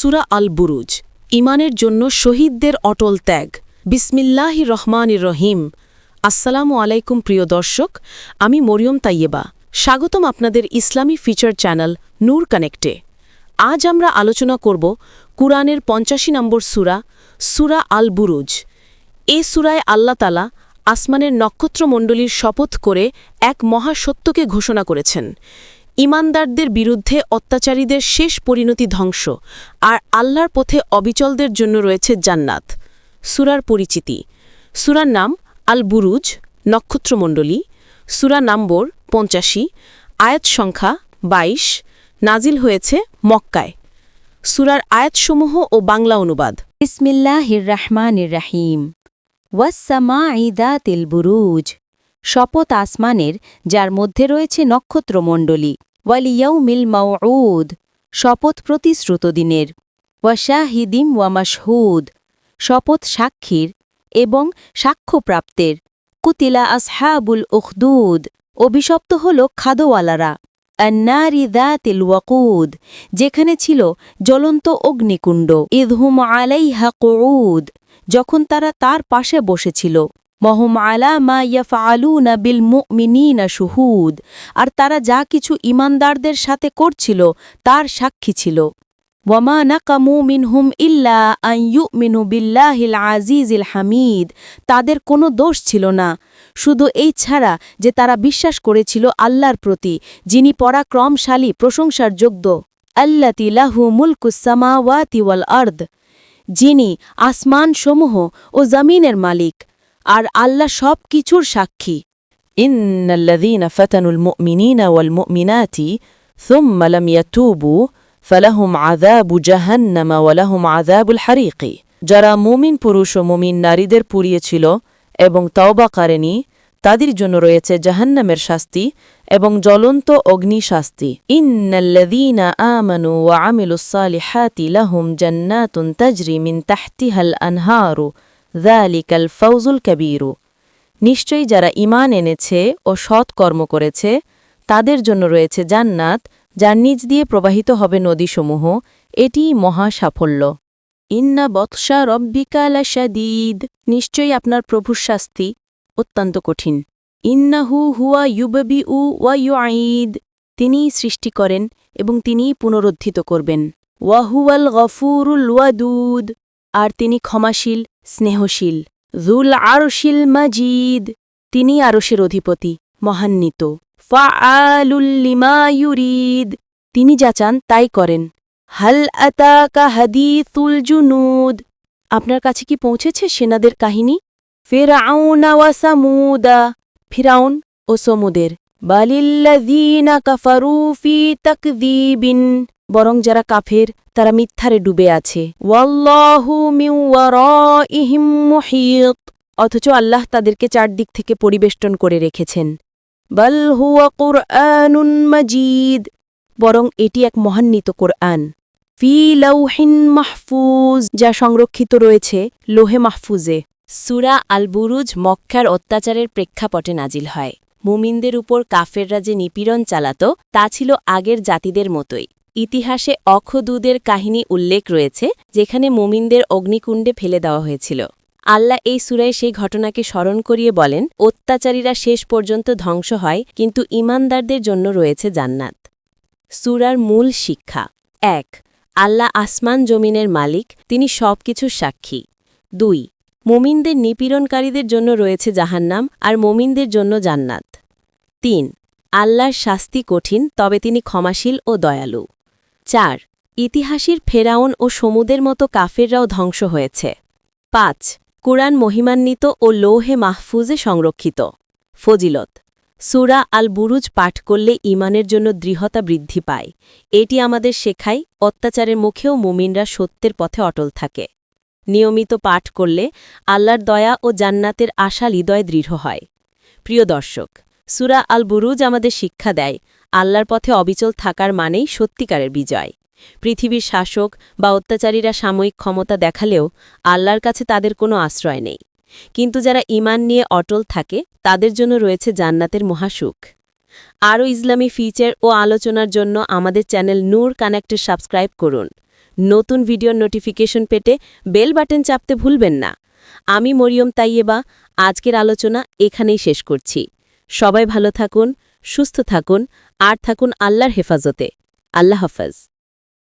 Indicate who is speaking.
Speaker 1: সুরা আল বুরুজ ইমানের জন্য শহীদদের অটল ত্যাগ। বিসমিল্লাহি রহমান রহিম। আসসালামু আলাইকুম প্রিয় দর্শক, আমি মরিয়ম তাইয়েবা। স্বাগতম আপনাদের ইসলামী ফিচার চ্যানেল নূর কানেক্টে। আজ আমরা আলোচনা করব কুরআনের পঞ্চাশি নম্বর সুরা সুরা আল বুরুজ এ সুরায় আল্লাতালা আসমানের নক্ষত্রমণ্ডলীর শপথ করে এক মহাসত্যকে ঘোষণা করেছেন। ইমানদারদের বিরুদ্ধে অত্যাচারীদের শেষ পরিণতি ধ্বংস, আর আল্লাহর পথে অবিচলদের জন্য রয়েছে জান্নাত। সুরার পরিচিতি। সুরার নাম আল বুরুজ নক্ষত্রমণ্ডলী। সুরা নম্বর পঞ্চাশি, আয়াত সংখ্যা ২২ নাজিল হয়েছে মক্কায়। সুরার আয়াতসমূহ ও বাংলা অনুবাদ।
Speaker 2: বিসমিল্লাহির রহমানির রাহিম ওয়াসামা ইদাতিল বুরুজ শপথ আসমানের, যার মধ্যে রয়েছে নক্ষত্রমণ্ডলী। ওয়ালিয়াউমিল মাউউদ, শপথ প্রতিশ্রুত দিনের। ওয়াশাহিদিম ওয়া মাশহুদ, শপথ সাক্ষীর এবং সাক্ষ্যপ্রাপ্তের। কুতিলা আসহাবুল উখদুদ, অভিশপ্ত হল খাদোয়ালারা আন্নারি দাতিল ওয়াকুদ, যেখানে ছিল জ্বলন্ত অগ্নিকুণ্ড। ইদহুম আলাইহা কুউদ, যখন তারা তার পাশে বসেছিল। মহম আলা মা ইয়াফআলুনা বিল মুমিনিনা শুহুদ। আর তারা যা কিছু ইমানদারদের সাথে করছিল, তার সাক্ষী ছিল। ওয়ামা নাকামু মিনহুম ইল্লা আন ইউমিনু বিল্লাহিল আজিজিল হামিদ। তাদের কোনো দোষ ছিল না। শুধু এই ছাড়া যে তারা বিশ্বাস করেছিল আল্লাহর প্রতি, যিনি পরাক্রমশালী প্রশংসার যোগ্য আল্লাতি লাহু মুলকুসামাওয়াতি ওয়াল আর্দ। যিনি আসমানসমূহ ও জমিনের মালিক। আর আল্লাহ সব কিছুর সাক্ষী
Speaker 1: إن الذين فتنوا المؤمنين والمؤمنات ثم لم يتوبوا فلهم عذاب جهنم ولهم عذاب الحريق যারা মুমিন পুরুষ ও মুমিন নারীদের পুড়িয়েছিল এবং তওবা করেনি তাদের জন্য রয়েছে জাহান্নামের শাস্তি এবং জ্বলন্ত অগ্নি শাস্তি ইন্নাল্লাযীনা আমানু ওয়া আমিলুস সালিহাতি লাহুম জান্নাতুন তাজরি মিন তাহতিহাল আনহারু যালিকাল ফৌজুল কাবীরু নিশ্চয়ই যারা ইমান এনেছে ও সৎ কর্ম করেছে, তাদের জন্য রয়েছে জান্নাত, যার নিজ দিয়ে প্রবাহিত হবে নদীসমূহ। এটিই মহা সাফল্য। ইন্না বৎসা রব্বিকালা নিশ্চয়ই আপনার প্রভুর শাস্তি অত্যন্ত কঠিন। ইন্নাহু হুয়া ইউববি উ ওয়া ইউঈদ। তিনিই সৃষ্টি করেন এবং তিনিই পুনরুদ্ধিত করবেন। ওয়াহুয়াল গফুরুল ওয়াদুদ। আর তিনি ক্ষমাশীল, স্নেহশীল। জুল আরশিল মাজিদ, তিনি আরশের অধিপতি, মহান্বিত। ফাআলুল্লিমা ইউরিদ, তিনি যা চান তাই করেন। হাল আতাকা হাদিসুল জুনুদ, আপনার কাছে কি পৌঁছেছে সেনাদের কাহিনী? ফেরাউনা ওয়া সামুদা, ফিরাউন ও সমুদের। বালিল্লাযীনা কাফারু ফি তাকযীবিন বরং যারা কাফের, তারা মিথ্যারে ডুবে আছে। অথচ আল্লাহ তাদেরকে চারদিক থেকে পরিবেষ্টন করে রেখেছেন। বল বরং এটি এক মহান্বিত কোরআন। ফি লৌহিন মাহফুজ, যা সংরক্ষিত রয়েছে লোহে মাহফুজে। সুরা আল বুরুজ মক্কার অত্যাচারের প্রেক্ষাপটে নাজিল হয়। মুমিনদের উপর কাফেররা যে নিপীড়ন চালাত, তা ছিল আগের জাতিদের মতোই। ইতিহাসে অক্ষদূদের কাহিনী উল্লেখ রয়েছে, যেখানে মুমিনদের অগ্নিকুণ্ডে ফেলে দেওয়া হয়েছিল। আল্লাহ এই সুরায় সেই ঘটনাকে স্মরণ করিয়ে বলেন, অত্যাচারীরা শেষ পর্যন্ত ধ্বংস হয়, কিন্তু ইমানদারদের জন্য রয়েছে জান্নাত। সুরার মূল শিক্ষা। এক, আল্লাহ আসমান জমিনের মালিক, তিনি সব কিছুর সাক্ষী। দুই, মুমিনদের নিপীড়নকারীদের জন্য রয়েছে জাহান্নাম, আর মুমিনদের জন্য জান্নাত। তিন, আল্লাহর শাস্তি কঠিন, তবে তিনি ক্ষমাশীল ও দয়ালু। চার, ইতিহাসের ফেরাউন ও সমুদের মতো কাফেররাও ধ্বংস হয়েছে। পাঁচ, কুরআন মহিমান্বিত ও লৌহে মাহফুজে সংরক্ষিত। ফজিলত, সুরা আল বুরুজ পাঠ করলে ইমানের জন্য দৃঢ়তা বৃদ্ধি পায়। এটি আমাদের শেখায়, অত্যাচারের মুখেও মুমিনরা সত্যের পথে অটল থাকে। নিয়মিত পাঠ করলে আল্লাহর দয়া ও জান্নাতের আশা হৃদয় দৃঢ় হয়। প্রিয় দর্শক সুরা আল বুরুজ আমাদের শিক্ষা দেয়, আল্লাহর পথে অবিচল থাকার মানেই সত্যিকারের বিজয়। পৃথিবীর শাসক বা অত্যাচারীরা সাময়িক ক্ষমতা দেখালেও আল্লাহর কাছে তাদের কোনো আশ্রয় নেই। কিন্তু যারা ইমান নিয়ে অটল থাকে, তাদের জন্য রয়েছে জান্নাতের মহাসুখ। আরও ইসলামী ফিচার ও আলোচনার জন্য আমাদের চ্যানেল নূর কানেক্টে সাবস্ক্রাইব করুন।
Speaker 2: নতুন ভিডিওর নোটিফিকেশন পেতে বেল বাটন চাপতে ভুলবেন না। আমি মরিয়ম তাইয়েবা, আজকের আলোচনা এখানেই শেষ করছি। সবাই ভালো থাকুন সুস্থ থাকুন আর থাকুন আল্লাহর হেফাজতে। আল্লাহ হাফেজ।